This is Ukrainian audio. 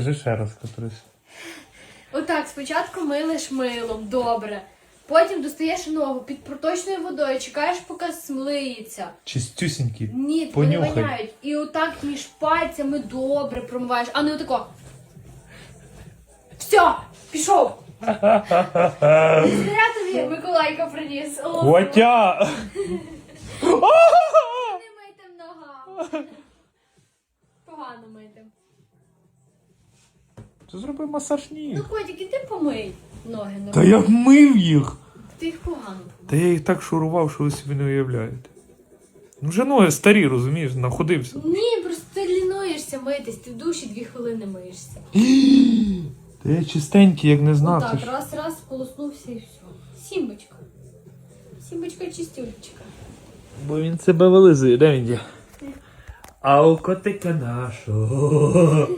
Скажи ще раз, Катрусь. Отак, спочатку милиш милом, добре. Потім достаєш ногу під проточною водою, чекаєш, поки смлиється. Чистюсінький. Ні, вони Понюхай. воняють. І отак між пальцями добре промиваєш, а не отако. Все, пішов. Я тобі Миколайка приніс. О, Котя! Не мийте нога. Погано мийте. Ти зроби масаж ніг. Ну, котик, іди помий ноги. Та я вмив їх. Ти їх погано. Та я їх так шурував, що ви собі не уявляєте. Ну вже ноги старі, розумієш, находився. Ні, просто ти лінуєшся митись, ти в душі дві хвилини миєшся. Та я чистенький, як не знав. Ти ж. раз, раз, полоснувся і все. Сімочка. Сімочка чистюлечка. Бо він себе вилизує, де він є? А у котика нашого.